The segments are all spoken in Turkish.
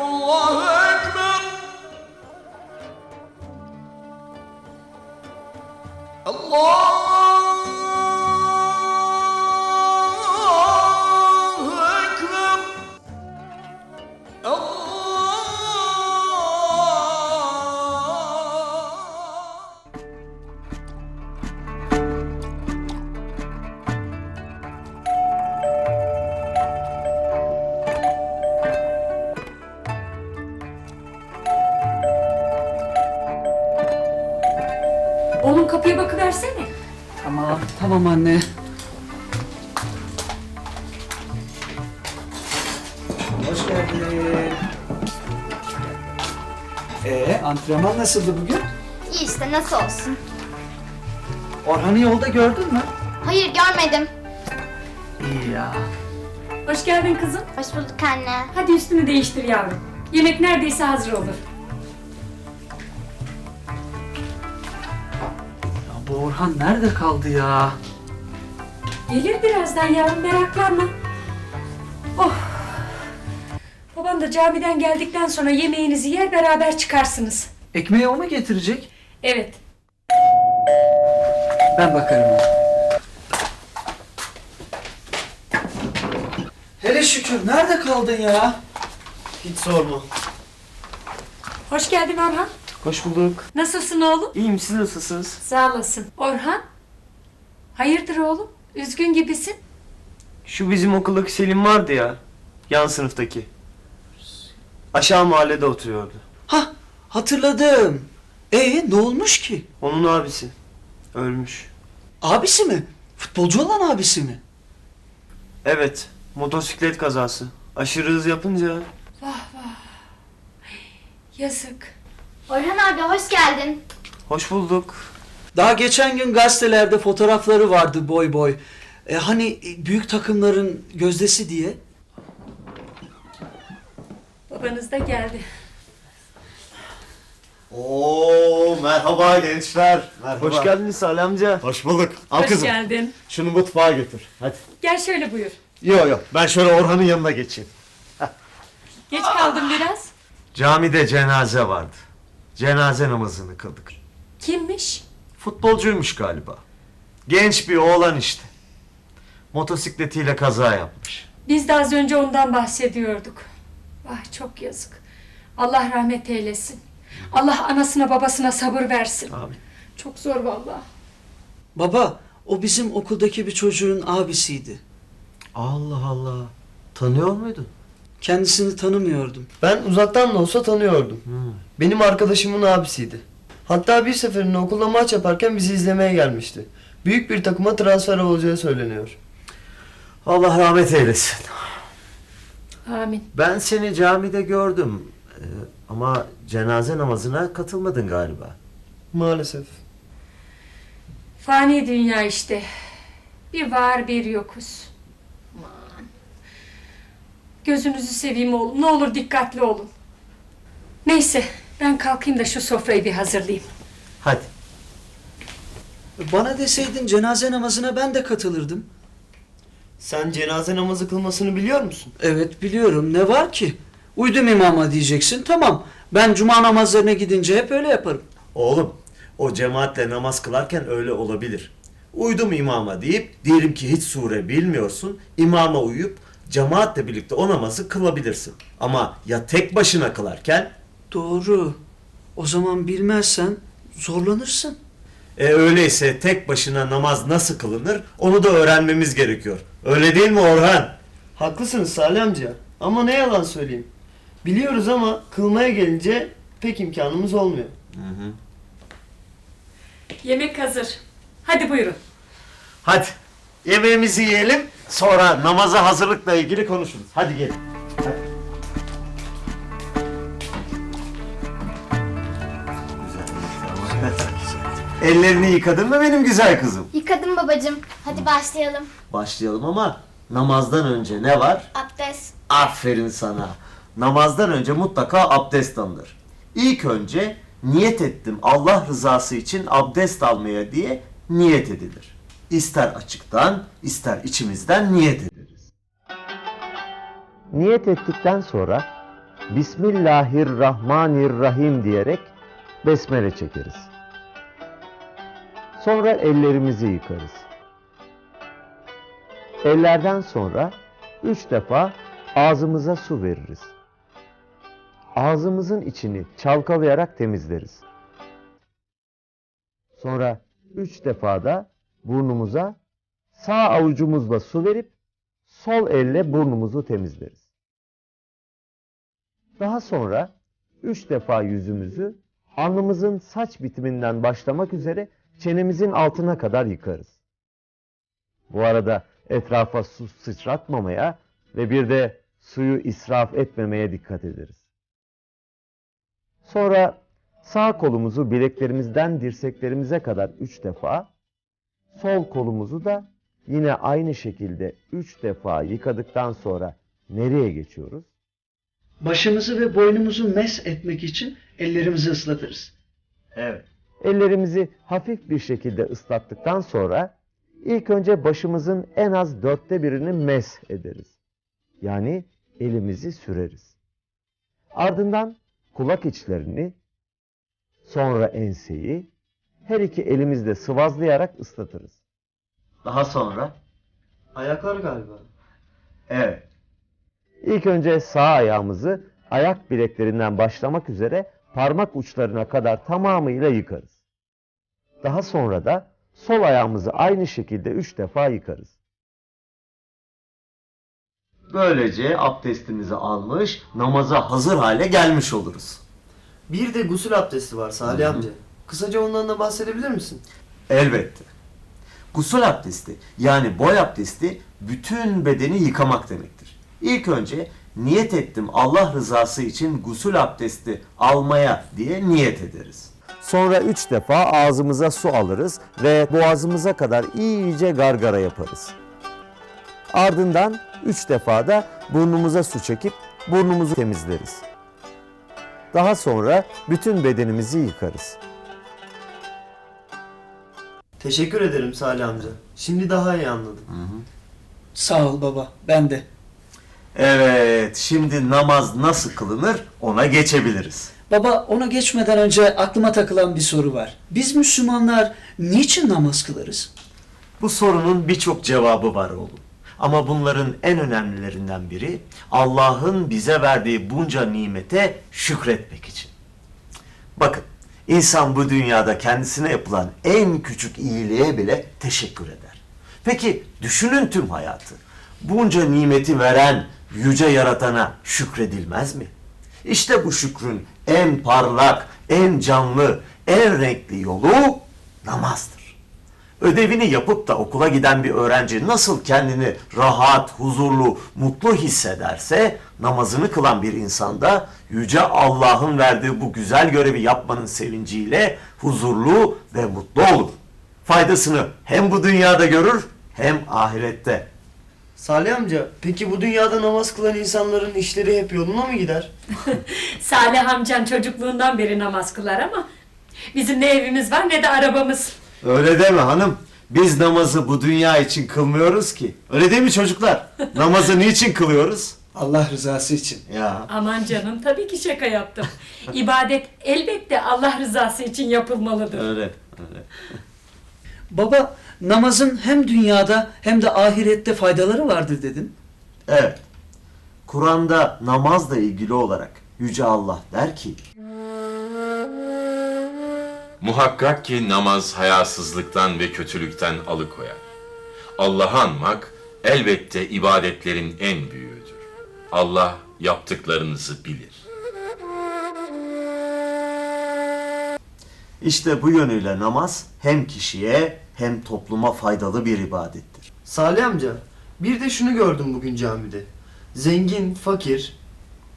الله أكبر. Versene. Tamam, tamam anne. Hoş geldin. Ee, antrenman nasıldı bugün? İyi işte nasıl olsun. Orhan'ı yolda gördün mü? Hayır görmedim. İyi ya. Hoş geldin kızım. Hoş bulduk anne. Hadi üstünü değiştir yavrum. Yemek neredeyse hazır olur. Bu Orhan nerede kaldı ya? Gelir birazdan yavrum meraklanma. Oh. Baban da camiden geldikten sonra yemeğinizi yer beraber çıkarsınız. Ekmeği o mu getirecek? Evet. Ben bakarım ona. Hele şükür nerede kaldın ya? Hiç sorma. Hoş geldin Orhan. Hoş bulduk. Nasılsın oğlum? İyiyim siz nasılsınız? Sağ olasın. Orhan? Hayırdır oğlum? Üzgün gibisin. Şu bizim okuldaki Selim vardı ya. Yan sınıftaki. Aşağı mahallede oturuyordu. Hah hatırladım. Ee ne olmuş ki? Onun abisi. Ölmüş. Abisi mi? Futbolcu olan abisi mi? Evet. Motosiklet kazası. Aşırı hız yapınca Yazık. Orhan abi hoş geldin. hoş bulduk. Daha geçen gün gazetelerde fotoğrafları vardı boy boy. E, hani e, büyük takımların gözdesi diye. Babanız da geldi. Oo merhaba gençler. Merhaba. Hoş geldiniz Salih amca. Hoş bulduk. Al Hoş kızım. geldin. Şunu mutfağa götür. Hadi. Gel şöyle buyur. Yo yo. Ben şöyle Orhan'ın yanına geçeyim. Geç kaldım biraz. Camide cenaze vardı. Cenaze namazını kıldık. Kimmiş? Futbolcuymuş galiba. Genç bir oğlan işte. Motosikletiyle kaza yapmış. Biz de az önce ondan bahsediyorduk. Vah çok yazık. Allah rahmet eylesin. Allah anasına babasına sabır versin. Amin. Çok zor vallahi. Baba o bizim okuldaki bir çocuğun abisiydi. Allah Allah. Tanıyor muydun? Kendisini tanımıyordum. Ben uzaktan da olsa tanıyordum. Benim arkadaşımın abisiydi. Hatta bir seferinde okulda maç yaparken bizi izlemeye gelmişti. Büyük bir takıma transfer olacağı söyleniyor. Allah rahmet eylesin. Amin. Ben seni camide gördüm. Ee, ama cenaze namazına katılmadın galiba. Maalesef. Fani dünya işte. Bir var bir yokuz. Gözünüzü seveyim oğlum. Ne olur dikkatli olun. Neyse ben kalkayım da şu sofrayı bir hazırlayayım. Hadi. Bana deseydin cenaze namazına ben de katılırdım. Sen cenaze namazı kılmasını biliyor musun? Evet biliyorum ne var ki? Uydum imama diyeceksin tamam. Ben cuma namazlarına gidince hep öyle yaparım. Oğlum, o cemaatle namaz kılarken öyle olabilir. Uydum imama deyip diyelim ki hiç sure bilmiyorsun, imama uyup cemaatle birlikte o namazı kılabilirsin. Ama ya tek başına kılarken Doğru. O zaman bilmezsen zorlanırsın. e, öyleyse tek başına namaz nasıl kılınır onu da öğrenmemiz gerekiyor. Öyle değil mi Orhan? Haklısınız Salih amca. Ama ne yalan söyleyeyim. Biliyoruz ama kılmaya gelince pek imkanımız olmuyor. Yemek hazır. Hadi buyurun. Hadi yemeğimizi yiyelim sonra namaza hazırlıkla ilgili konuşuruz. Hadi gelin. Ellerini yıkadın mı benim güzel kızım? Yıkadım babacığım. Hadi başlayalım. Başlayalım ama namazdan önce ne var? Abdest. Aferin sana. Namazdan önce mutlaka abdest alınır. İlk önce niyet ettim Allah rızası için abdest almaya diye niyet edilir. İster açıktan ister içimizden niyet ederiz. Niyet ettikten sonra Bismillahirrahmanirrahim diyerek besmele çekeriz. Sonra ellerimizi yıkarız. Ellerden sonra üç defa ağzımıza su veririz. Ağzımızın içini çalkalayarak temizleriz. Sonra üç defa da burnumuza sağ avucumuzla su verip sol elle burnumuzu temizleriz. Daha sonra üç defa yüzümüzü alnımızın saç bitiminden başlamak üzere çenemizin altına kadar yıkarız. Bu arada etrafa su sıçratmamaya ve bir de suyu israf etmemeye dikkat ederiz. Sonra sağ kolumuzu bileklerimizden dirseklerimize kadar üç defa, sol kolumuzu da yine aynı şekilde üç defa yıkadıktan sonra nereye geçiyoruz? Başımızı ve boynumuzu mes etmek için ellerimizi ıslatırız. Evet. Ellerimizi hafif bir şekilde ıslattıktan sonra ilk önce başımızın en az dörtte birini mes ederiz. Yani elimizi süreriz. Ardından kulak içlerini, sonra enseyi her iki elimizle sıvazlayarak ıslatırız. Daha sonra? Ayaklar galiba. Evet. İlk önce sağ ayağımızı ayak bileklerinden başlamak üzere parmak uçlarına kadar tamamıyla yıkarız. Daha sonra da sol ayağımızı aynı şekilde üç defa yıkarız. Böylece abdestimizi almış, namaza hazır hale gelmiş oluruz. Bir de gusül abdesti var Salih amca. Kısaca ondan da bahsedebilir misin? Elbette. Gusül abdesti yani boy abdesti bütün bedeni yıkamak demektir. İlk önce niyet ettim Allah rızası için gusül abdesti almaya diye niyet ederiz. Sonra üç defa ağzımıza su alırız ve boğazımıza kadar iyice gargara yaparız. Ardından üç defa da burnumuza su çekip burnumuzu temizleriz. Daha sonra bütün bedenimizi yıkarız. Teşekkür ederim Salih amca. Şimdi daha iyi anladım. Sağ ol baba, ben de. Evet, şimdi namaz nasıl kılınır ona geçebiliriz. Baba ona geçmeden önce aklıma takılan bir soru var. Biz Müslümanlar niçin namaz kılarız? Bu sorunun birçok cevabı var oğlum. Ama bunların en önemlilerinden biri Allah'ın bize verdiği bunca nimete şükretmek için. Bakın, insan bu dünyada kendisine yapılan en küçük iyiliğe bile teşekkür eder. Peki düşünün tüm hayatı. Bunca nimeti veren yüce yaratana şükredilmez mi? İşte bu şükrün en parlak, en canlı, en renkli yolu namazdır. Ödevini yapıp da okula giden bir öğrenci nasıl kendini rahat, huzurlu, mutlu hissederse namazını kılan bir insan da yüce Allah'ın verdiği bu güzel görevi yapmanın sevinciyle huzurlu ve mutlu olur. Faydasını hem bu dünyada görür hem ahirette. Salih amca, peki bu dünyada namaz kılan insanların işleri hep yoluna mı gider? Salih amcan çocukluğundan beri namaz kılar ama bizim ne evimiz var ne de arabamız. Öyle deme hanım. Biz namazı bu dünya için kılmıyoruz ki. Öyle değil mi çocuklar? Namazı niçin kılıyoruz? Allah rızası için. Ya. Aman canım tabii ki şaka yaptım. İbadet elbette Allah rızası için yapılmalıdır. Öyle, öyle. Baba, namazın hem dünyada hem de ahirette faydaları vardır dedin. Evet. Kur'an'da namazla ilgili olarak Yüce Allah der ki Muhakkak ki namaz hayasızlıktan ve kötülükten alıkoyar. Allah'ı anmak elbette ibadetlerin en büyüğüdür. Allah yaptıklarınızı bilir. işte bu yönüyle namaz hem kişiye hem topluma faydalı bir ibadettir. Salih amca, bir de şunu gördüm bugün camide. Zengin, fakir,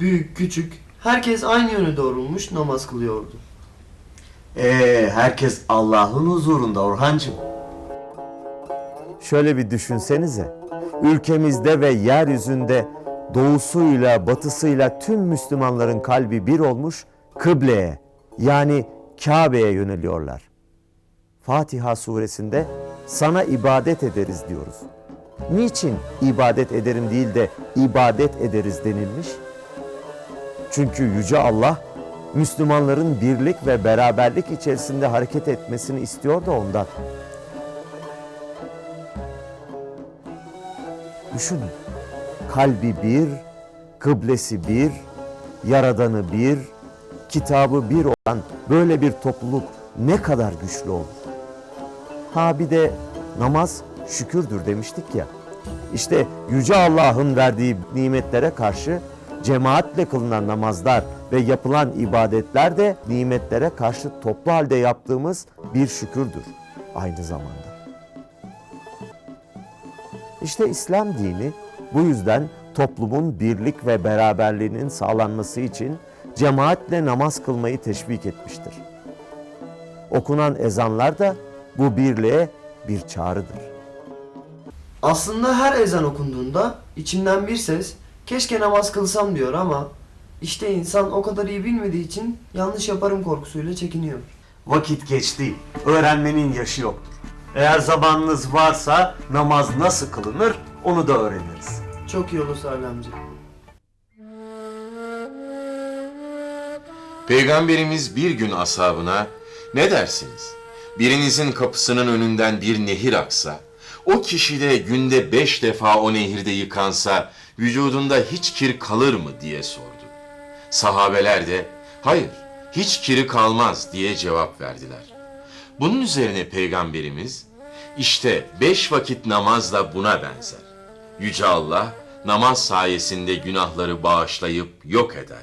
büyük, küçük, herkes aynı yöne doğrulmuş namaz kılıyordu. Ee, herkes Allah'ın huzurunda Orhancığım. Şöyle bir düşünsenize. Ülkemizde ve yeryüzünde doğusuyla batısıyla tüm Müslümanların kalbi bir olmuş kıbleye yani Kabe'ye yöneliyorlar. Fatiha suresinde sana ibadet ederiz diyoruz. Niçin ibadet ederim değil de ibadet ederiz denilmiş? Çünkü Yüce Allah Müslümanların birlik ve beraberlik içerisinde hareket etmesini istiyor da ondan. Düşünün. Kalbi bir, kıblesi bir, yaradanı bir, kitabı bir olan böyle bir topluluk ne kadar güçlü olur. Ha bir de namaz şükürdür demiştik ya. İşte Yüce Allah'ın verdiği nimetlere karşı cemaatle kılınan namazlar ve yapılan ibadetler de nimetlere karşı toplu halde yaptığımız bir şükürdür. aynı zamanda. İşte İslam dini bu yüzden toplumun birlik ve beraberliğinin sağlanması için cemaatle namaz kılmayı teşvik etmiştir. Okunan ezanlar da bu birliğe bir çağrıdır. Aslında her ezan okunduğunda içinden bir ses keşke namaz kılsam diyor ama işte insan o kadar iyi bilmediği için yanlış yaparım korkusuyla çekiniyor. Vakit geç değil, öğrenmenin yaşı yoktur. Eğer zamanınız varsa namaz nasıl kılınır onu da öğreniriz. Çok iyi olur Salih amca. Peygamberimiz bir gün ashabına ne dersiniz? Birinizin kapısının önünden bir nehir aksa, o kişi de günde beş defa o nehirde yıkansa vücudunda hiç kir kalır mı diye sordu. Sahabeler de hayır hiç kiri kalmaz diye cevap verdiler. Bunun üzerine Peygamberimiz işte beş vakit namaz da buna benzer. Yüce Allah namaz sayesinde günahları bağışlayıp yok eder.